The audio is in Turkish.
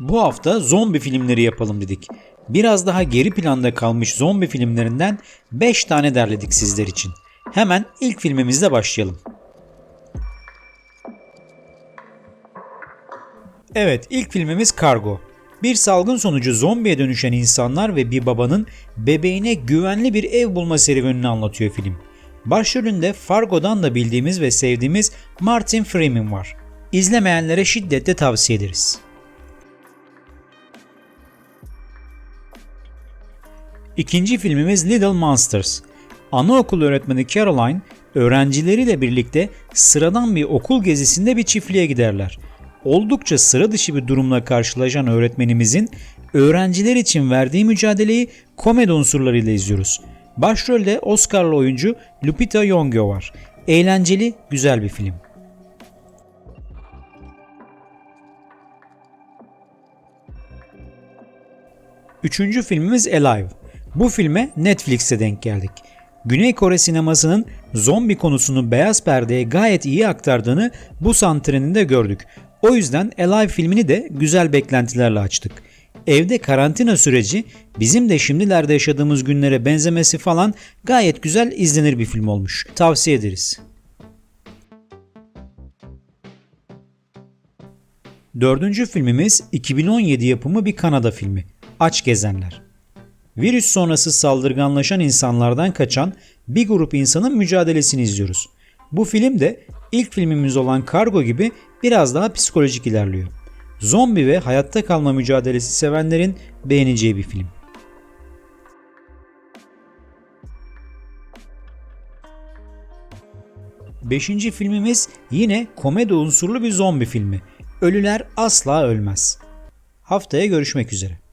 Bu hafta zombi filmleri yapalım dedik. Biraz daha geri planda kalmış zombi filmlerinden 5 tane derledik sizler için. Hemen ilk filmimizle başlayalım. Evet, ilk filmimiz Kargo. Bir salgın sonucu zombiye dönüşen insanlar ve bir babanın bebeğine güvenli bir ev bulma serüvenini anlatıyor film. Başrolünde Fargo'dan da bildiğimiz ve sevdiğimiz Martin Freeman var. İzlemeyenlere şiddetle tavsiye ederiz. İkinci filmimiz Little Monsters. Anaokulu öğretmeni Caroline öğrencileriyle birlikte sıradan bir okul gezisinde bir çiftliğe giderler. Oldukça sıra dışı bir durumla karşılaşan öğretmenimizin öğrenciler için verdiği mücadeleyi komedi unsurlarıyla izliyoruz. Başrolde Oscar'lı oyuncu Lupita Nyong'o var. Eğlenceli, güzel bir film. Üçüncü filmimiz Alive. Bu filme Netflix'e denk geldik. Güney Kore sinemasının zombi konusunu beyaz perdeye gayet iyi aktardığını bu santreninde gördük. O yüzden Alive filmini de güzel beklentilerle açtık. Evde karantina süreci bizim de şimdilerde yaşadığımız günlere benzemesi falan gayet güzel izlenir bir film olmuş. Tavsiye ederiz. Dördüncü filmimiz 2017 yapımı bir Kanada filmi. Aç Gezenler. Virüs sonrası saldırganlaşan insanlardan kaçan bir grup insanın mücadelesini izliyoruz. Bu film de ilk filmimiz olan Kargo gibi biraz daha psikolojik ilerliyor. Zombi ve hayatta kalma mücadelesi sevenlerin beğeneceği bir film. Beşinci filmimiz yine komedi unsurlu bir zombi filmi. Ölüler asla ölmez. Haftaya görüşmek üzere.